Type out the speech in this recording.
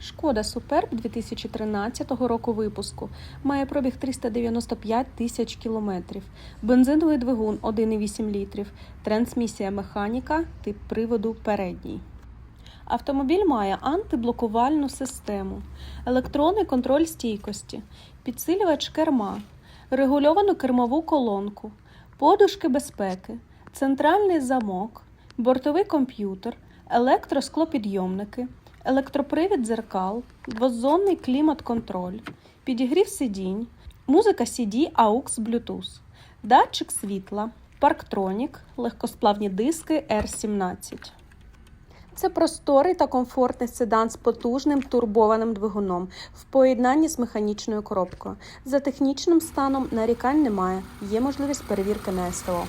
Шкода Суперб 2013 року випуску. Має пробіг 395 тисяч кілометрів. Бензиновий двигун 1,8 літрів. Трансмісія механіка, тип приводу передній. Автомобіль має антиблокувальну систему, електронний контроль стійкості, підсилювач керма, регульовану кермову колонку, подушки безпеки, центральний замок, бортовий комп'ютер, електросклопідйомники, електропривід дзеркал, двозонний клімат-контроль, підігрів сидінь, музика CD AUX Bluetooth, датчик світла, парктронік, легкосплавні диски R17. Це просторий та комфортний седан з потужним турбованим двигуном в поєднанні з механічною коробкою. За технічним станом нарікань немає. Є можливість перевірки на СТО.